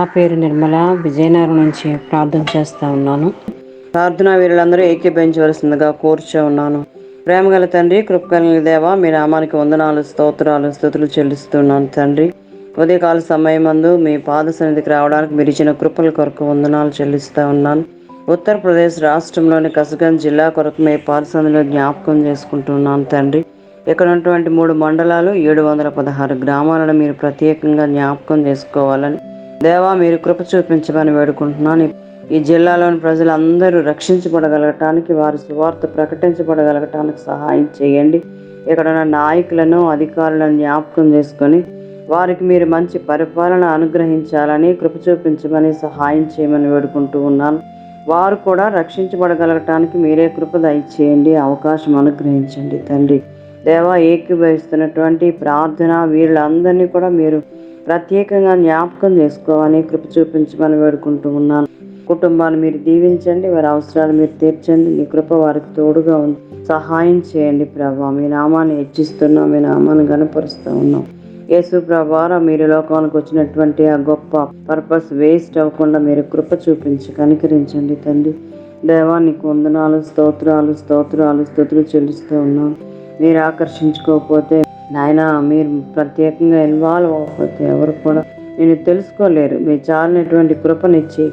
నా పేరు నిర్మల. విజయనగరం నుంచి ప్రార్థన చేస్తా ఉన్నాను. ప్రార్థనా వీరులందరూ ఏకీభవించవలసిందిగా కోర్చే ఉన్నాను. ప్రేమగల తండ్రి కృపగల దేవ మీ నామానికి వందనాలు స్తోత్రాలు స్థుతులు చెల్లిస్తున్నాను తండ్రి. ఉదయకాల సమయమందు మీ పాద సన్నిధికి రావడానికి మీరు ఇచ్చిన కృపల కొరకు వందనాలు చెల్లిస్తూ ఉన్నాను. ఉత్తరప్రదేశ్ రాష్ట్రంలోని కసగంజ్ జిల్లా కొరకు మీ పాద సన్నిధిలో జ్ఞాపకం చేసుకుంటున్నాను తండ్రి. ఇక్కడ ఉన్నటువంటి మూడు మండలాలు ఏడు వందల పదహారు గ్రామాలను మీరు ప్రత్యేకంగా జ్ఞాపకం చేసుకోవాలని దేవా మీరు కృప చూపించమని వేడుకుంటున్నాను. ఈ జిల్లాలోని ప్రజలందరూ రక్షించబడగలగటానికి వారి సువార్త ప్రకటించబడగలగటానికి సహాయం చేయండి. ఇక్కడ ఉన్న నాయకులను అధికారులను జ్ఞాపకం చేసుకొని వారికి మీరు మంచి పరిపాలన అనుగ్రహించాలని కృప చూపించమని సహాయం చేయమని వేడుకుంటూ ఉన్నాను. వారు కూడా రక్షించబడగలగటానికి మీరే కృప దయచేయండి అవకాశం అనుగ్రహించండి తండ్రి. దేవా ఏకీభవిస్తున్నటువంటి ప్రార్థన వీళ్ళందరినీ కూడా మీరు ప్రత్యేకంగా జ్ఞాపకం చేసుకోవాలని కృప చూపించమని వేడుకుంటూ ఉన్నాను. కుటుంబాన్ని మీరు దీవించండి వారి అవసరాలు మీరు తీర్చండి మీ కృప వారికి తోడుగా ఉంది సహాయం చేయండి ప్రభా. మీ నామాన్ని హెచ్చిస్తున్నాం మీ నామాన్ని గనపరుస్తూ ఉన్నాం. యేసు ప్రభారా మీరు లోకానికి వచ్చినటువంటి ఆ గొప్ప పర్పస్ వేస్ట్ అవ్వకుండా మీరు కృప చూపించి కనికరించండి తండ్రి. దైవానికి వందనాలు స్తోత్రాలు స్తోత్రాలు స్థుతులు చెల్లిస్తూ ఉన్నాం. మీరు ఆకర్షించుకోకపోతే నాయన మీరు ప్రత్యేకంగా ఇన్వాల్వ్ అవ్వకపోతే ఎవరు కూడా నేను తెలుసుకోలేరు. మీ చాలినటువంటి కృపనిచ్చి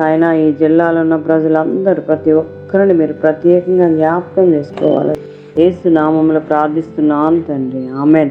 ఆయన ఈ జిల్లాలో ఉన్న ప్రజలందరూ ప్రతి ఒక్కరిని మీరు ప్రత్యేకంగా జ్ఞాపకం చేసుకోవాలి. ఏసు నామంలో ప్రార్థిస్తున్నాను తండ్రి. ఆమె